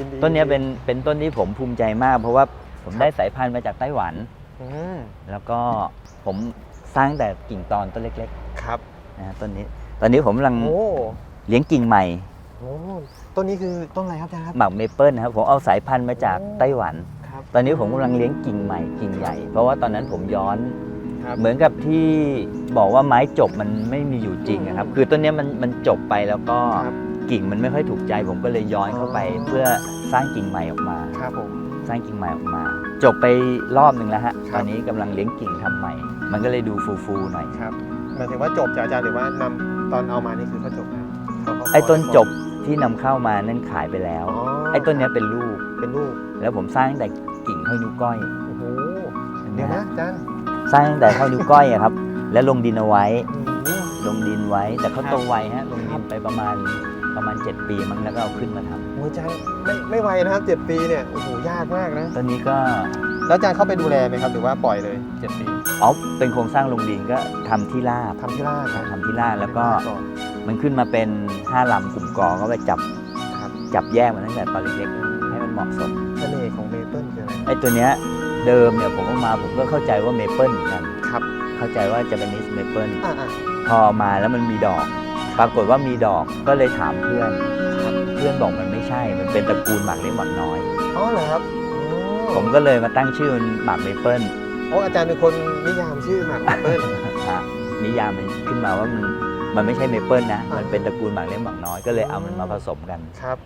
ยิดีต้นเนี้ยเป็นเป็นต้นที่ผมภูมิใจมาก เพราะว่าผมครับได้สายพันธุ์มาจากไต้หวัน อืมแล้วก็ผมสร้างแต่กิ่งตอนต้นเล็กครับๆนะฮะต้นนี้ ตอนนี้ผมกำลังโอ้เลี้ยงกิ่งใหม่โหต้นนี้คือต้นอะไรครับอาจารย์ครับ หมักเมเปิลนะครับผมเอาสายพันธุ์มาจากโอ้ไต้หวัน ครับตอนนี้ผมกำลังเลี้ยงกิ่งใหม่กิ่งใหญ่ เพราะว่าตอนนั้นผมย้อน ครับ เหมือนกับที่บอกว่าไม้จบมันไม่มีอยู่จริงอะครับ คือต้นเนี้ยมันมันจบไปแล้วก็ครับ กิ่งมันไม่ค่อยถูกใจ ผมก็เลยย้อนเข้าไปอ๋อเพื่อสร้างกิ่งใหม่ออกมา ครับผม สร้างกิ่งใหม่ออกมา จบไปรอบหนึ่งแล้วฮะครับ ตอนนี้กำลังเลี้ยงกิ่งทำใหม่ มันก็เลยดูฟูๆหน่อยครับหมายถึงว่าจบจากอาจารย์หรือว่านำตอนเอามานี่คือเขาจบแล้วเขาเขาไอ้ต้นจบที่นำเข้ามานั่นขายไปแล้ว อ๋อไอ้ต้นเนี้ยเป็นลูก เป็นลูกแล้วผมสร้างตั้งแต่กิ่งเท่านิ้วก้อยโอ้โหเห็นไหมเดี๋ยวนะฮะอาจารย์สร้างตั้งแต่เท่านิ้วก้อยอะครับ แล้วลงดินเอาไว้โอ้โหลงดินไว้แต่เขาครับโตไวฮะลงครัดิบนไปประมาณ ประมาณ 7 ปีมั้งแล้วก็เอาขึ้นมาทำโอ้ยอาจารย์ไม่ไม่ไวนะครับเจ็ดปีเนี่ยโอ้โหยากมากนะต้นนี้ก็แล้วอาจารย์เข้าไปดูแลไหมครับ หรือว่าปล่อยเลยเจ็ดปีอ๋อเป็นโครงสร้างลงดินก็ทำที่ราบทำที่ราชครับทำที่ราบแล้วก็ก่อนมันขึ้นมาเป็น5ลำกลุ่มกอก็ไปจับครับจับแยกมันตั้งแต่ตอนเล็กๆให้มันเหมาะสม เสน่ห์ของเมเปิลคืออะไรไอ้ตัวเนี้ยเดิมเนี่ยผมเอามาผมก็เข้าใจว่าเมเปิลเหมือนกัน ครับเข้าใจว่าจะเป็นนิสเมเปิลอ่าอ่าพอมาแล้วมันมีดอก ปรากฏว่ามีดอกก็เลยถามเพื่อน เพื่อนบอกมันไม่ใช่ มันเป็นตระกูลหมากเล็กหมากน้อย อ๋อเหรอครับโอ้ผมก็เลยมาตั้งชื่อมันหมากเมเปิลโอ้อาจารย์เป็นคนนิยามชื่อหมากเมเปิลฮะนิยามมันขึ้นมาว่ามันมันไม่ใช่เมเปิลนะอ่ามัมันเป็นตระกูลหมากเล็กหมากน้อยก็เลยเอามันมาผสมกันครับ